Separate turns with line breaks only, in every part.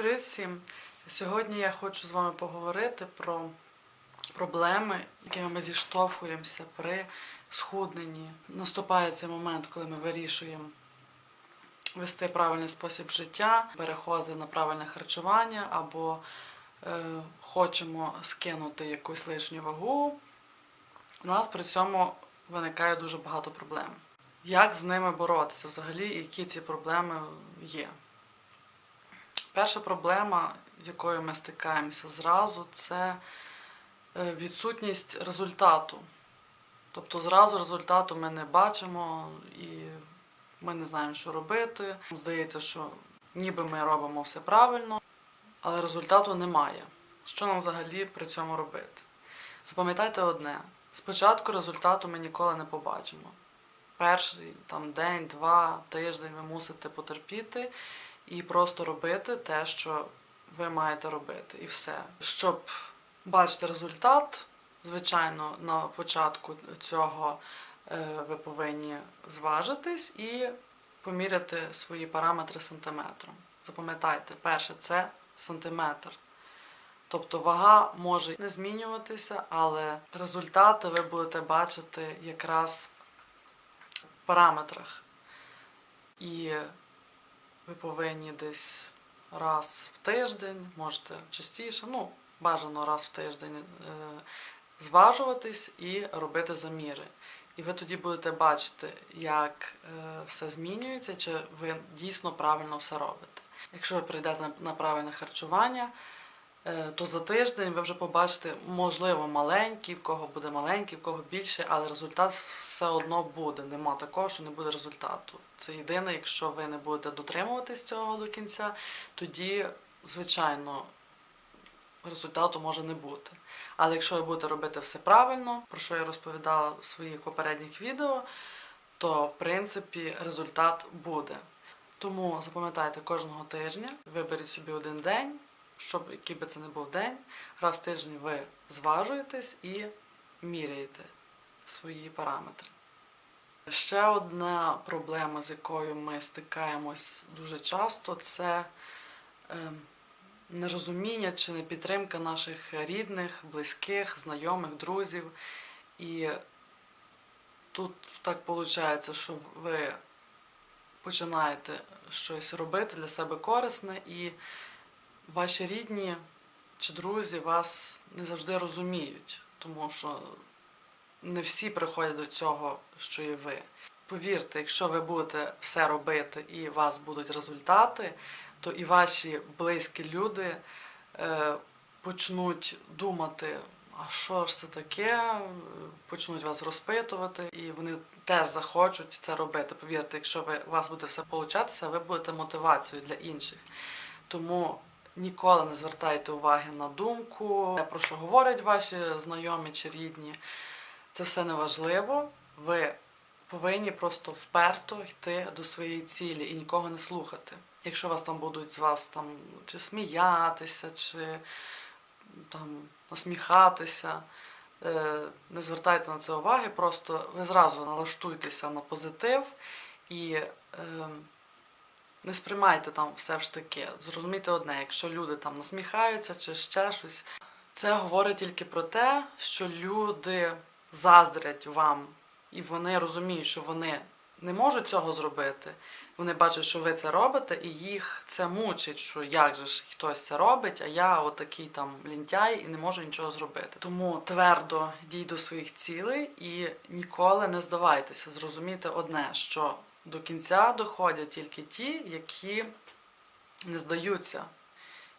Привіт! Сьогодні я хочу з вами поговорити про проблеми, якими ми зіштовхуємося при схудненні. Наступає цей момент, коли ми вирішуємо вести правильний спосіб життя, переходити на правильне харчування або е, хочемо скинути якусь лишню вагу. У нас при цьому виникає дуже багато проблем. Як з ними боротися взагалі, які ці проблеми є? Перша проблема, з якою ми стикаємося зразу, це е, відсутність результату. Тобто зразу результату ми не бачимо і ми не знаємо, що робити. Здається, що ніби ми робимо все правильно, але результату немає. Що нам взагалі при цьому робити? Запам'ятайте одне: спочатку результату ми ніколи не побачимо. Перший там, день, два, тиждень ви мусите потерпіти і просто робити те, що ви маєте робити, і все. Щоб бачити результат, звичайно, на початку цього е, ви повинні зважитись і поміряти свої параметри сантиметром. Запам'ятайте, перше це сантиметр. Тобто вага може не змінюватися, але результати ви будете бачити якраз в параметрах. І ви повинні десь раз в тиждень, можете частіше, ну, бажано раз в тиждень е, зважуватись і робити заміри. І ви тоді будете бачити, як е, все змінюється, чи ви дійсно правильно все робите. Якщо ви прийдете на, правильне харчування, то за тиждень ви вже побачите, можливо, маленький, в кого буде маленький, в кого більше, але результат все одно буде. Нема такого, що не буде результату. Це єдине, якщо ви не будете дотримуватись цього до кінця, тоді, звичайно, результату може не бути. Але якщо ви будете робити все правильно, про що я розповідала в своїх попередніх відео, то в принципі результат буде. Тому запам'ятайте кожного тижня, виберіть собі один день, щоб який би це не був день, раз в тиждень ви зважуєтесь і міряєте свої параметри. Ще одна проблема, з якою ми стикаємось дуже часто, це е, нерозуміння чи непідтримка наших рідних, близьких, знайомих, друзів. І тут так виходить, що ви починаєте щось робити для себе корисне, і ваші рідні чи друзі вас не завжди розуміють, тому що не всі приходять до цього, що і ви. Повірте, якщо ви будете все робити і у вас будуть результати, то і ваші близькі люди е, почнуть думати, а що ж це таке, почнуть вас розпитувати, і вони теж захочуть це робити. Повірте, якщо ви, у вас буде все получатися, ви будете мотивацією для інших. Тому ніколи не звертайте уваги на думку, про що говорять ваші знайомі чи рідні. Це все неважливо. Ви повинні просто вперто йти до своєї цілі і нікого не слухати. Якщо вас там будуть з вас там чи сміятися, чи там насміхатися, е, не звертайте на це уваги, просто ви зразу налаштуйтеся на позитив і е, не сприймайте там все ж таки. Зрозумійте одне, якщо люди там насміхаються чи ще щось, це говорить тільки про те, що люди заздрять вам, і вони розуміють, що вони не можуть цього зробити. Вони бачать, що ви це робите, і їх це мучить, що як же ж хтось це робить, а я отакий там лінтяй і не можу нічого зробити. Тому твердо йдіть до своїх цілей і ніколи не здавайтеся. Зрозумійте одне, що до кінця доходять тільки ті, які не здаються,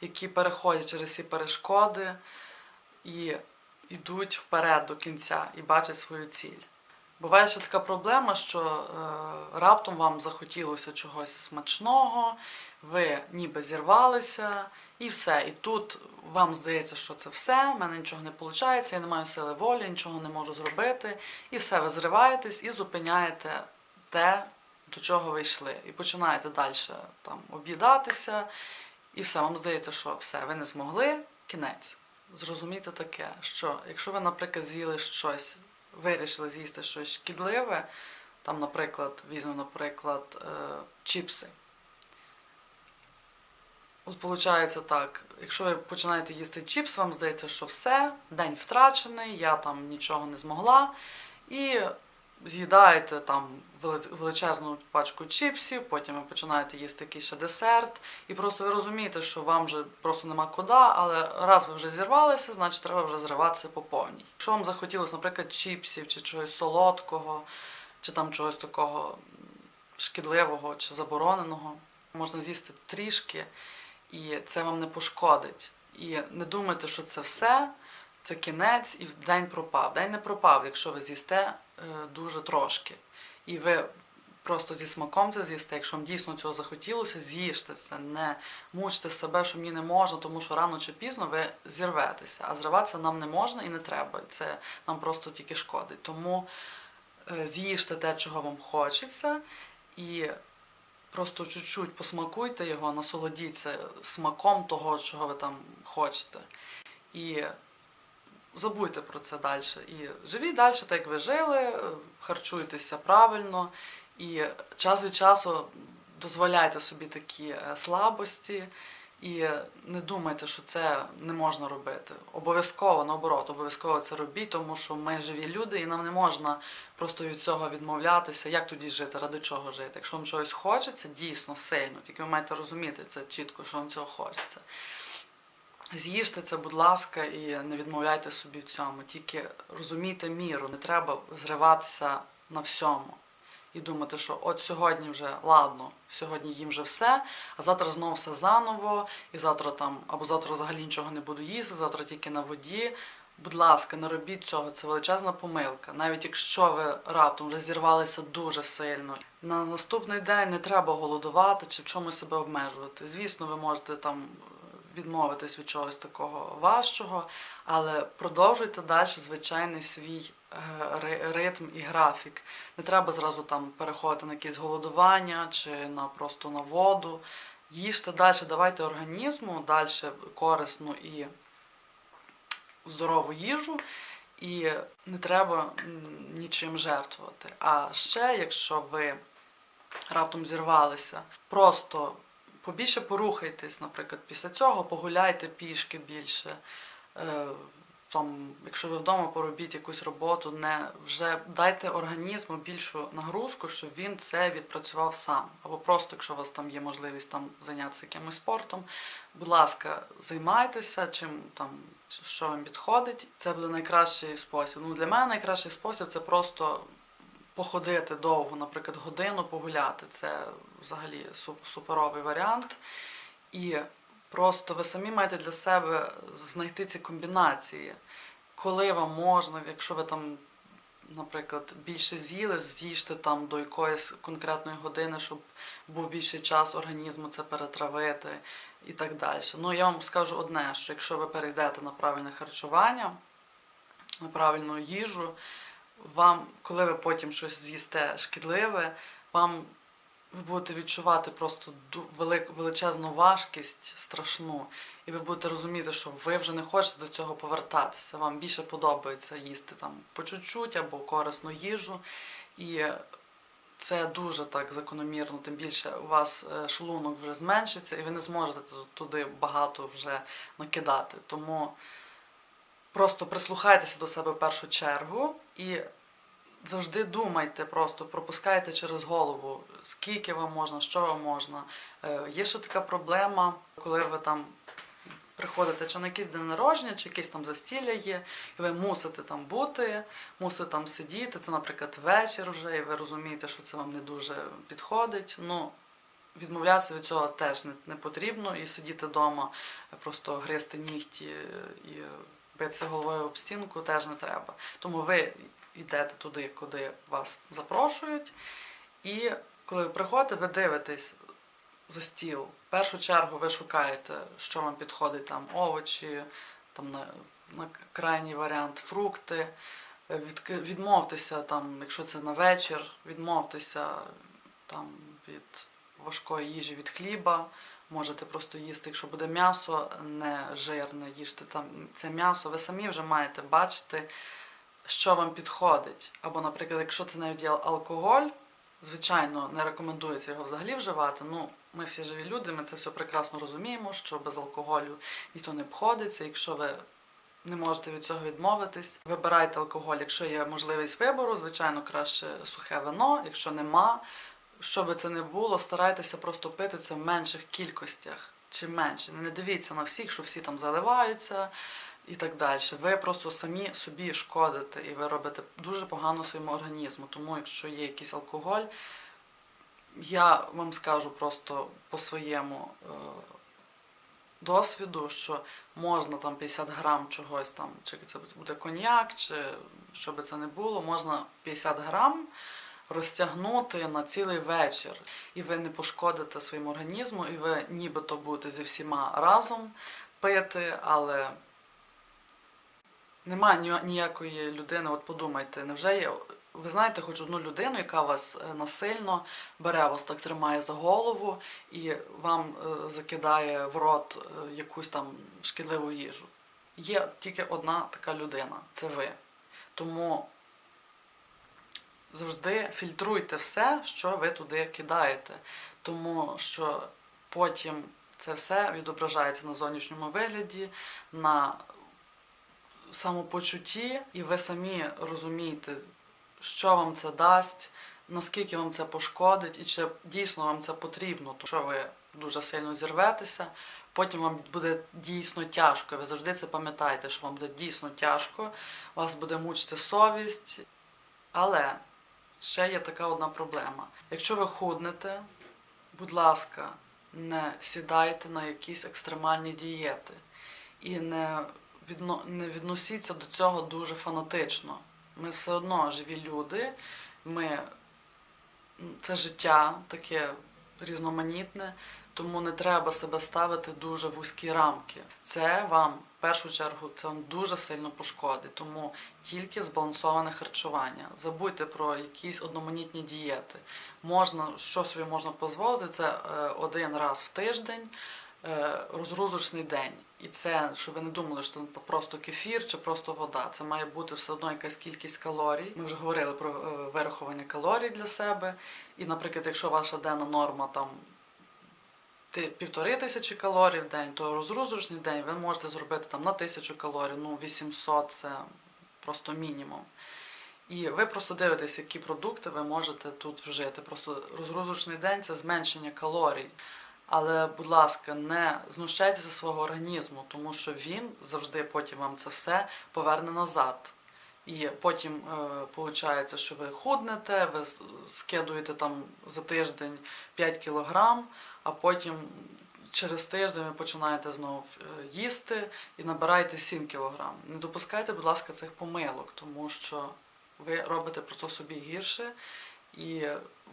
які переходять через ці перешкоди і йдуть вперед до кінця і бачать свою ціль. Буває ще така проблема, що е, раптом вам захотілося чогось смачного, ви ніби зірвалися і все. І тут вам здається, що це все, в мене нічого не виходить, я не маю сили волі, нічого не можу зробити. І все, ви зриваєтесь і зупиняєте те, до чого ви йшли. І починаєте далі там об'їдатися, і все, вам здається, що все, ви не змогли, кінець. Зрозумійте таке, що якщо ви, наприклад, з'їли щось, вирішили з'їсти щось шкідливе, там, наприклад, візьму, наприклад, е, чіпси. От виходить так, якщо ви починаєте їсти чіпс, вам здається, що все, день втрачений, я там нічого не змогла. І з'їдаєте там величезну пачку чіпсів, потім ви починаєте їсти якийсь ще десерт, і просто ви розумієте, що вам вже просто нема куди, але раз ви вже зірвалися, значить треба вже зриватися по повній. Якщо вам захотілося, наприклад, чіпсів чи чогось солодкого, чи там чогось такого шкідливого чи забороненого, можна з'їсти трішки, і це вам не пошкодить. І не думайте, що це все, це кінець, і день пропав. День не пропав, якщо ви з'їсте е, дуже трошки. І ви просто зі смаком це з'їсте. Якщо вам дійсно цього захотілося, з'їжте це, не мучте себе, що мені не можна, тому що рано чи пізно ви зірветеся. А зриватися нам не можна і не треба. Це нам просто тільки шкодить. Тому е, з'їжте те, чого вам хочеться, і просто чуть-чуть посмакуйте його, насолодіться смаком того, чого ви там хочете. І забудьте про це далі. І живіть далі, так як ви жили, е, харчуйтеся правильно. І час від часу дозволяйте собі такі е, слабості. І не думайте, що це не можна робити. Обов'язково, наоборот, обов'язково це робіть, тому що ми живі люди, і нам не можна просто від цього відмовлятися. Як тоді жити, ради чого жити? Якщо вам чогось хочеться, дійсно сильно, тільки ви маєте розуміти це чітко, що вам цього хочеться. З'їжте це, будь ласка, і не відмовляйте собі в цьому. Тільки розумійте міру, не треба зриватися на всьому. І думати, що от сьогодні вже ладно, сьогодні їм вже все, а завтра знову все заново, і завтра там, або завтра взагалі нічого не буду їсти, завтра тільки на воді. Будь ласка, не робіть цього, це величезна помилка. Навіть якщо ви раптом розірвалися дуже сильно, на наступний день не треба голодувати чи в чомусь себе обмежувати. Звісно, ви можете там відмовитись від чогось такого важчого, але продовжуйте далі звичайний свій е, ритм і графік. Не треба зразу там переходити на якесь голодування чи на просто на воду. Їжте далі, давайте організму далі корисну і здорову їжу, і не треба нічим жертвувати. А ще, якщо ви раптом зірвалися, просто побільше порухайтесь, наприклад, після цього погуляйте пішки більше. Е, Там, якщо ви вдома поробіть якусь роботу, не вже дайте організму більшу нагрузку, щоб він це відпрацював сам. Або просто, якщо у вас там є можливість там зайнятися якимось спортом, будь ласка, займайтеся чим там, що вам підходить. Це буде найкращий спосіб. Ну, для мене найкращий спосіб це просто походити довго, наприклад, годину погуляти. Це взагалі суперовий варіант. І просто ви самі маєте для себе знайти ці комбінації, коли вам можна, якщо ви там, наприклад, більше з'їли, з'їжте там до якоїсь конкретної години, щоб був більший час організму це перетравити і так далі. Ну, я вам скажу одне, що якщо ви перейдете на правильне харчування, на правильну їжу, вам, коли ви потім щось з'їсте шкідливе, вам ви будете відчувати просто величезну важкість, страшну, і ви будете розуміти, що ви вже не хочете до цього повертатися. Вам більше подобається їсти там по чуть-чуть або корисну їжу. І це дуже так закономірно, тим більше у вас е, шлунок вже зменшиться, і ви не зможете туди багато вже накидати. Тому просто прислухайтеся до себе в першу чергу і завжди думайте, просто пропускайте через голову, скільки вам можна, що вам можна. Е, Є ще така проблема, коли ви там приходите чи на якийсь день народження, чи якесь там застілля є, і ви мусите там бути, мусите там сидіти. Це, наприклад, вечір вже, і ви розумієте, що це вам не дуже підходить. Ну, відмовлятися від цього теж не, потрібно, і сидіти вдома, просто гризти нігті е, і битися головою об стінку теж не треба. Тому ви йдете туди, куди вас запрошують, і коли ви приходите, ви дивитесь за стіл. В першу чергу ви шукаєте, що вам підходить, там овочі, там на, на крайній варіант фрукти. Е, Від, відмовтеся, там, якщо це на вечір, відмовтеся там, від важкої їжі, від хліба. Можете просто їсти, якщо буде м'ясо, не жирне, їжте там це м'ясо. Ви самі вже маєте бачити, що вам підходить. Або, наприклад, якщо це навіть є алкоголь, звичайно, не рекомендується його взагалі вживати. Ну, ми всі живі люди, ми це все прекрасно розуміємо, що без алкоголю ніхто не обходиться. Якщо ви не можете від цього відмовитись, вибирайте алкоголь. Якщо є можливість вибору, звичайно, краще сухе вино. Якщо нема, що би це не було, старайтеся просто пити це в менших кількостях. Чим менше. Не дивіться на всіх, що всі там заливаються і так далі. Ви просто самі собі шкодите і ви робите дуже погано своєму організму. Тому, якщо є якийсь алкоголь, я вам скажу просто по своєму е, досвіду, що можна там 50 грам чогось там, чи це буде коньяк, чи що би це не було, можна 50 грам розтягнути на цілий вечір. І ви не пошкодите своєму організму, і ви нібито будете зі всіма разом пити, але немає ніякої людини, от подумайте, невже є. Ви знаєте хоч одну людину, яка вас е, насильно бере, вас так тримає за голову і вам е, закидає в рот е, якусь там шкідливу їжу. Є тільки одна така людина це ви. Тому завжди фільтруйте все, що ви туди кидаєте, тому що потім це все відображається на зовнішньому вигляді, на самопочутті, і ви самі розумієте, що вам це дасть, наскільки вам це пошкодить, і чи дійсно вам це потрібно, тому що ви дуже сильно зірветеся. Потім вам буде дійсно тяжко. Ви завжди це пам'ятаєте, що вам буде дійсно тяжко, вас буде мучити совість. Але ще є така одна проблема. Якщо ви худнете, будь ласка, не сідайте на якісь екстремальні дієти і не, відно, не відносіться до цього дуже фанатично. Ми все одно живі люди, ми, це життя таке різноманітне, тому не треба себе ставити дуже вузькі рамки. Це вам, в першу чергу, це вам дуже сильно пошкодить. Тому тільки збалансоване харчування. Забудьте про якісь одноманітні дієти. Можна, що собі можна дозволити, це е, один раз в тиждень. е, Розгрузочний день, і це, щоб ви не думали, що це просто кефір чи просто вода. Це має бути все одно якась кількість калорій. Ми вже говорили про е, вирахування калорій для себе. І, наприклад, якщо ваша денна норма там півтори тисячі калорій в день, то розгрузочний день ви можете зробити там на тисячу калорій, ну 800 це просто мінімум. І ви просто дивитесь, які продукти ви можете тут вжити. Просто розгрузочний день це зменшення калорій. Але, будь ласка, не знущайтеся свого організму, тому що він завжди потім вам це все поверне назад. І потім виходить, що ви худнете, ви скидуєте там за тиждень 5 кілограм, а потім через тиждень ви починаєте знову е, їсти і набираєте 7 кілограм. Не допускайте, будь ласка, цих помилок, тому що ви робите просто собі гірше, і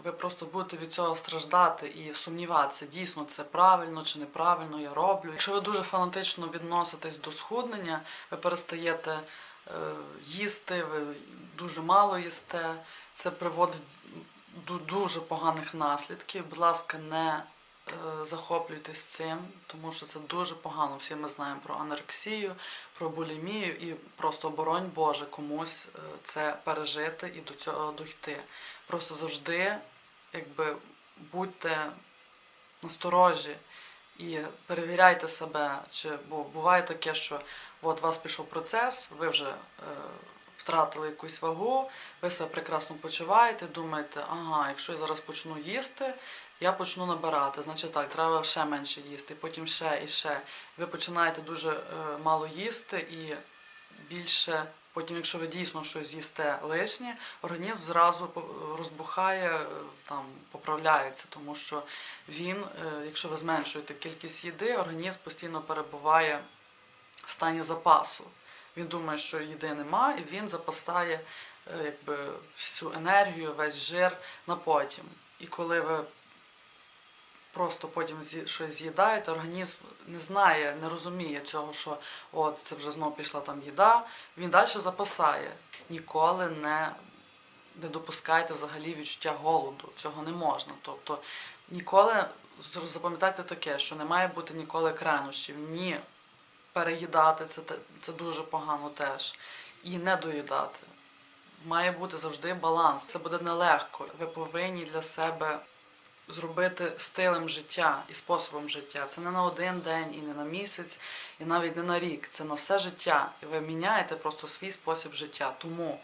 ви просто будете від цього страждати і сумніватися, дійсно це правильно чи неправильно я роблю. Якщо ви дуже фанатично відноситесь до схуднення, ви перестаєте е, їсти, ви дуже мало їсте, це приводить до дуже поганих наслідків. Будь ласка, не захоплюйтесь цим, тому що це дуже погано. Всі ми знаємо про анорексію, про булімію і просто боронь Боже комусь е, це пережити і до цього дойти. Просто завжди, якби будьте насторожі і перевіряйте себе, чи бо буває таке, що от вас пішов процес, ви вже е, втратили якусь вагу, ви себе прекрасно почуваєте, думаєте, ага, якщо я зараз почну їсти, я почну набирати, значить так, треба ще менше їсти, потім ще і ще. Ви починаєте дуже е, мало їсти і більше. Потім, якщо ви дійсно щось з'їсте лишнє, організм зразу розбухає, е, там поправляється, тому що він, е, якщо ви зменшуєте кількість їди, організм постійно перебуває в стані запасу. Він думає, що їди нема, і він запасає якби, всю енергію, весь жир на потім. І коли ви просто потім щось з'їдаєте, організм не знає, не розуміє цього, що от це вже знов пішла там їда, він далі запасає. Ніколи не, не допускайте взагалі відчуття голоду. Цього не можна. Тобто ніколи запам'ятайте таке, що не має бути ніколи крайнощів. Ні переїдати це, це дуже погано теж. І не доїдати. Має бути завжди баланс. Це буде нелегко. Ви повинні для себе зробити стилем життя і способом життя. Це не на один день, і не на місяць, і навіть не на рік. Це на все життя. І ви міняєте просто свій спосіб життя. Тому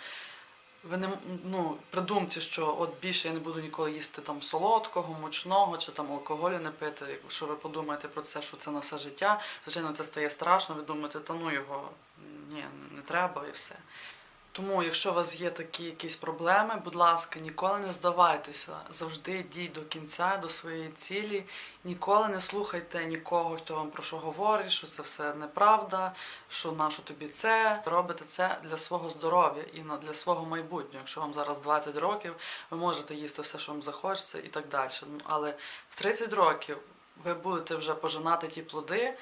ви не ну, придумте, що от більше я не буду ніколи їсти там солодкого, мучного чи там алкоголю не пити. Якщо ви подумаєте про це, що це на все життя, звичайно, це стає страшно. Ви думаєте, та ну його ні, не треба і все. Тому, якщо у вас є такі якісь проблеми, будь ласка, ніколи не здавайтеся. Завжди йдіть до кінця, до своєї цілі. Ніколи не слухайте нікого, хто вам про що говорить, що це все неправда, що нащо тобі це. Робите це для свого здоров'я і для свого майбутнього. Якщо вам зараз 20 років, ви можете їсти все, що вам захочеться, і так далі. Ну, Але в 30 років ви будете вже пожинати ті плоди,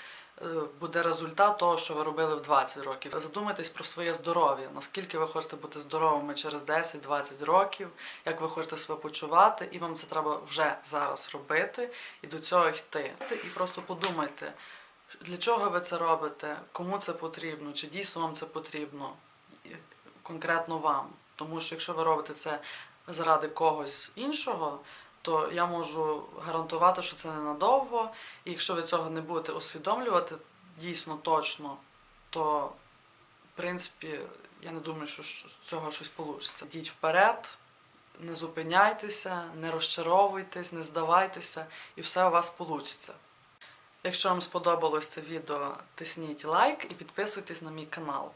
буде результат того, що ви робили в 20 років. Задумайтесь про своє здоров'я, наскільки ви хочете бути здоровими через 10-20 років, як ви хочете себе почувати, і вам це треба вже зараз робити і до цього йти. І просто подумайте, для чого ви це робите, кому це потрібно, чи дійсно вам це потрібно, конкретно вам. Тому що якщо ви робите це заради когось іншого, то я можу гарантувати, що це ненадовго. І якщо ви цього не будете усвідомлювати дійсно точно, то в принципі я не думаю, що з цього щось вийде. Йдіть вперед, не зупиняйтеся, не розчаровуйтесь, не здавайтеся, і все у вас вийде. Якщо вам сподобалось це відео, тисніть лайк і підписуйтесь на мій канал.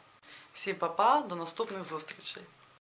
Всі па-па, до наступних зустрічей!